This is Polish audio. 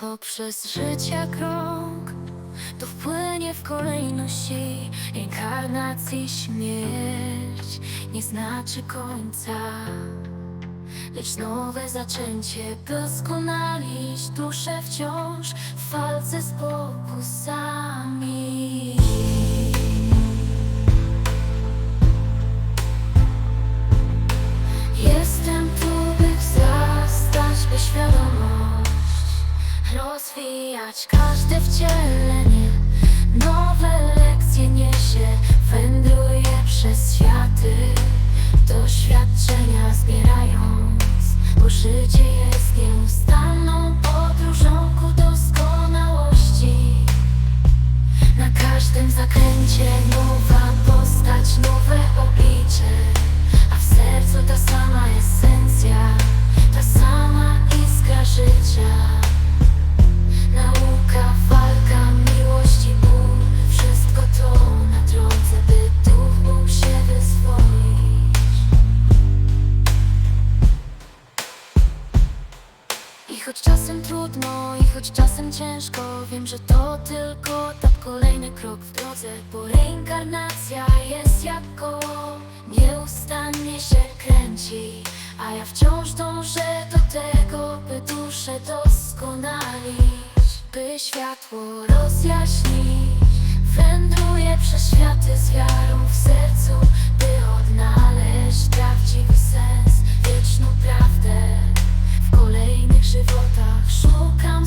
Poprzez życia krąg To wpłynie w kolejności Inkarnacji śmierć. Nie znaczy końca Lecz nowe zaczęcie. Doskonalić duszę wciąż W walce z pokusami Rozwijać. Każde wcielenie Nowe lekcje niesie Wędruję przez światy. Doświadczenia zbierając Bo życie jest nieustanną podróżą ku doskonałości. Na każdym zakręcie nowa postać, nowe choć czasem trudno, i choć czasem ciężko Wiem, że to tylko tak kolejny krok w drodze Bo reinkarnacja jest jak koło Nieustannie się kręci A ja wciąż dążę do tego, by duszę doskonalić By światło rozjaśnić. Wędruję przez światy z wiarą w żywota Szukam